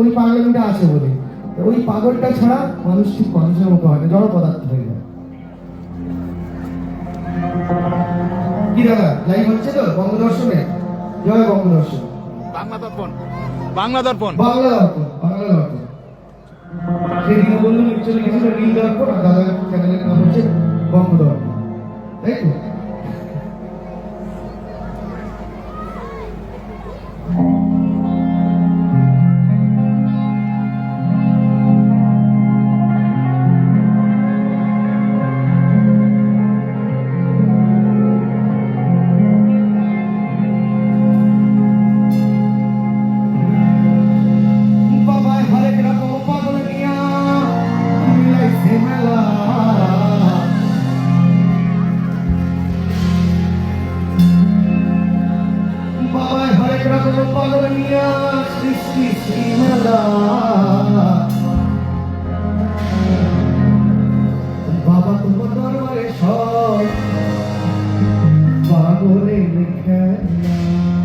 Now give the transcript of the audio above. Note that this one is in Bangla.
ওই পাগলামিটা আছে বলে। ওই পাগলটা ছাড়া মানুষ ঠিক মানুষের মতো হয় না জড় পদার্থ হয়ে যায়। কি দাদা লাইভ হচ্ছে তো? বঙ্গদর্শনে? জয় বঙ্গদর্শন। বাংলা দর্পণ। বাংলা দর্পণ। বাংলা দর্পণ বাংলা দর্পণ। সেই দীনবন্ধু মিত্র লিখেছিল নীল দর্পণ আর দাদা চ্যানেলের নাম হচ্ছে বঙ্গদর্পণ। তাই তো? বাবাই হরেক রকম পাগল নিয়া সৃষ্টি শ্রী মেলা বাবা তোমার দরবারে সব পাগলের খেলা।